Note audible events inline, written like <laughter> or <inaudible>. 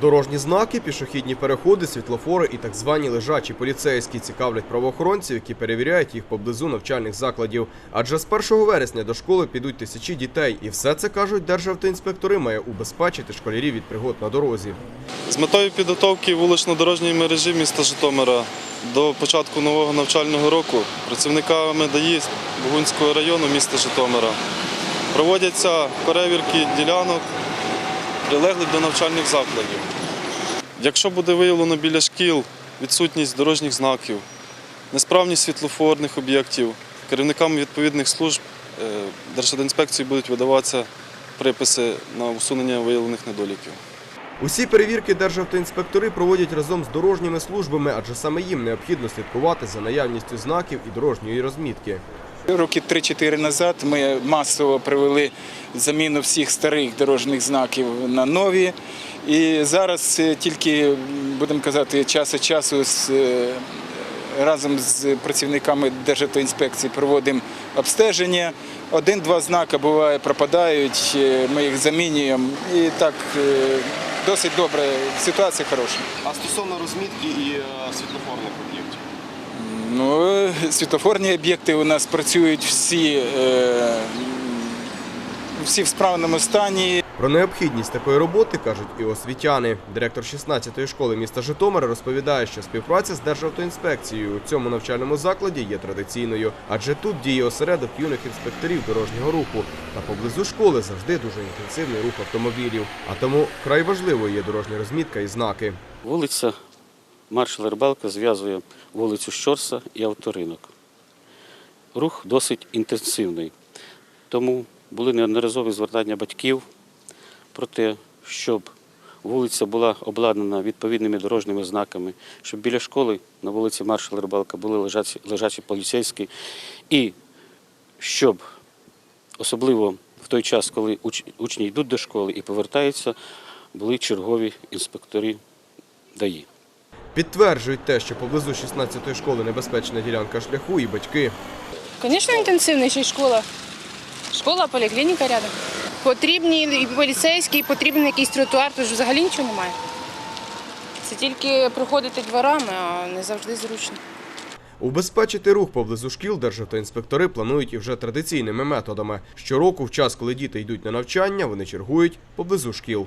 Дорожні знаки, пішохідні переходи, світлофори і так звані лежачі поліцейські цікавлять правоохоронців, які перевіряють їх поблизу навчальних закладів. Адже з 1 вересня до школи підуть тисячі дітей, і все це кажуть державтоінспектори має убезпечити школярів від пригод на дорозі. З метою підготовки вулично-дорожньої мережі міста Житомира до початку нового навчального року працівниками ДАІ Бугунського району міста Житомира проводяться перевірки ділянок, прилеглих до навчальних закладів. Якщо буде виявлено біля шкіл відсутність дорожніх знаків, несправність світлофорних об'єктів, керівникам відповідних служб е, Держадінспекції будуть видаватися приписи на усунення виявлених недоліків. Усі перевірки державтоінспектори проводять разом з дорожніми службами, адже саме їм необхідно слідкувати за наявністю знаків і дорожньої розмітки. Роки 3-4 назад ми масово провели заміну всіх старих дорожніх знаків на нові. І зараз е, тільки, будемо казати, час від часу з, е, разом з працівниками Державтоінспекції проводимо обстеження. Один-два знака буває пропадають, е, ми їх замінюємо. І так досить добре, ситуація хороша. А стосовно розмітки і світлофорних об'єктів? Ну, <laughs> світлофорні об'єкти у нас працюють всі, е, всі в справному стані. Про необхідність такої роботи кажуть і освітяни. Директор 16-ї школи міста Житомира розповідає, що співпраця з Державтоінспекцією у цьому навчальному закладі є традиційною, адже тут діє осередок юних інспекторів дорожнього руху. Та поблизу школи завжди дуже інтенсивний рух автомобілів. А тому край важливою є дорожня розмітка і знаки. Вулиця Маршала Рибалка зв'язує вулицю Щорса і авторинок. Рух досить інтенсивний, тому були неодноразові звертання батьків про те, щоб вулиця була обладнана відповідними дорожніми знаками, щоб біля школи на вулиці Маршала Рибалка були лежачі, лежачі поліцейські, і щоб особливо в той час, коли уч- учні йдуть до школи і повертаються, були чергові інспектори ДАІ. Підтверджують те, що поблизу 16-ї школи небезпечна ділянка шляху і батьки. Звісно, й школа. Школа, поліклініка рядом. Потрібні і поліцейські, і потрібен якийсь тротуар, тож взагалі нічого немає. Це тільки проходити дворами, а не завжди зручно. Убезпечити рух поблизу шкіл державтоінспектори планують і вже традиційними методами. Щороку, в час, коли діти йдуть на навчання, вони чергують поблизу шкіл.